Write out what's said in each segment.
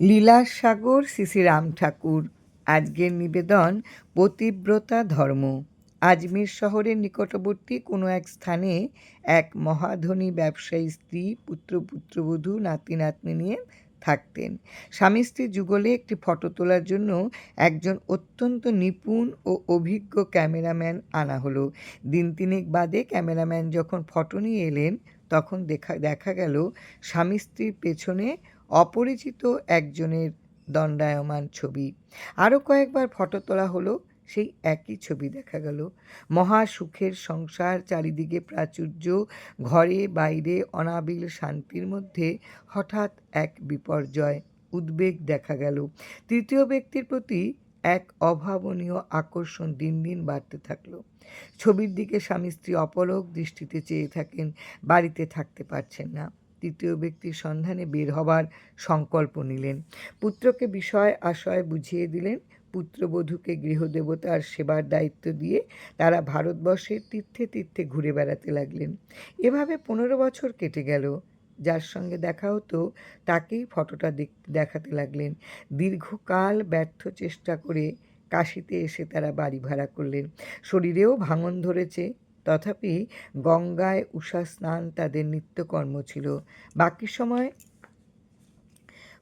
লীলার সাগর শ্রী রাম ঠাকুর আজকের নিবেদন, পতিব্রতা ধর্ম। আজমির শহরের নিকটবর্তী কোনো এক স্থানে এক মহাধনী ব্যবসায়ী স্ত্রী, পুত্র, পুত্রবধূ, নাতি, নাতনি নিয়ে থাকতেন। স্বামী স্ত্রী যুগলে একটি ফটো তোলার জন্য একজন অত্যন্ত নিপুণ ও অভিজ্ঞ ক্যামেরাম্যান আনা হলো। দিন তিনেক বাদে ক্যামেরাম্যান যখন ফটো নিয়ে এলেন, তখন দেখা দেখা গেল স্বামী স্ত্রীর পেছনে অপরিচিত একজনের দণ্ডায়মান ছবি। আরও কয়েকবার ফটো তোলা হলো, সেই একই ছবি দেখা গেল। মহা সুখের সংসার চারিদিকে প্রাচুর্য, ঘরে বাইরে অনাবিল শান্তির মধ্যে হঠাৎ এক বিপর্যয়, উদ্বেগ দেখা গেল। তৃতীয় ব্যক্তির প্রতি এক অভাবনীয় আকর্ষণ দিন দিন বাড়তে থাকল। ছবির দিকে স্বামী স্ত্রী অপলক দৃষ্টিতে চেয়ে থাকেন, বাড়িতে থাকতে পারছেন না। তৃতীয় ব্যক্তির সন্ধানে বের হবার সংকল্প নিলেন। পুত্রকে বিষয় আশয় বুঝিয়ে দিলেন। পুত্রবধূকে গৃহদেবতার সেবার দায়িত্ব দিয়ে তারা ভারতবর্ষের তীর্থে তীর্থে ঘুরে বেড়াতে লাগলেন। এভাবে পনেরো বছর কেটে গেল। যার সঙ্গে দেখা হতো, তাকেই ফটোটা দেখাতে লাগলেন। দীর্ঘকাল ব্যর্থ চেষ্টা করে কাশিতে এসে তারা বাড়ি ভাড়া করলেন। শরীরেও ভাঙন ধরেছে। তথাপি গঙ্গায় উষা স্নান তাদের নিত্যকর্ম ছিল। বাকি সময়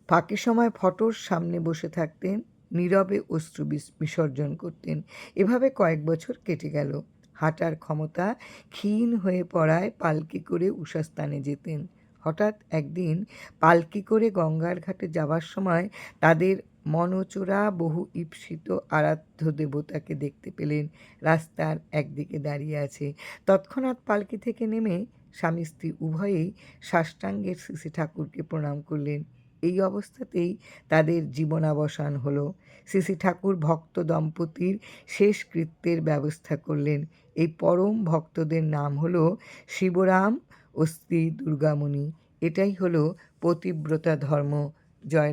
বাকি সময় ফটোর সামনে বসে থাকতেন, নীরবে অশ্রু বিসর্জন করতেন। এভাবে কয়েক বছর কেটে গেল। হাঁটার ক্ষমতা ক্ষীণ হয়ে পড়ায় পালকি করে উষাস্থানে যেতেন। হঠাৎ একদিন পালকি করে গঙ্গার ঘাটে যাওয়ার সময় তাদের মনচোরা বহু ঈপ্সিত আরাধ্য দেবতাকে দেখতে পেলেন। রাস্তার একদিকে দাঁড়িয়ে আছে। তৎক্ষণাৎ পালকি থেকে নেমে স্বামী স্ত্রী উভয়েই সাষ্টাঙ্গের শ্রী ঠাকুরকে প্রণাম করলেন। এই অবস্থাতেই তাদের জীবনাবসান হলো। শ্রী ঠাকুর ভক্ত দম্পতির শেষ কৃত্যের ব্যবস্থা করলেন। এই পরম ভক্তদের নাম হলো শিবরাম ও স্ত্রী দুর্গামণি। এটাই হলো পতিব্রতা ধর্ম। জয়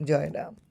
রাম জয় রাম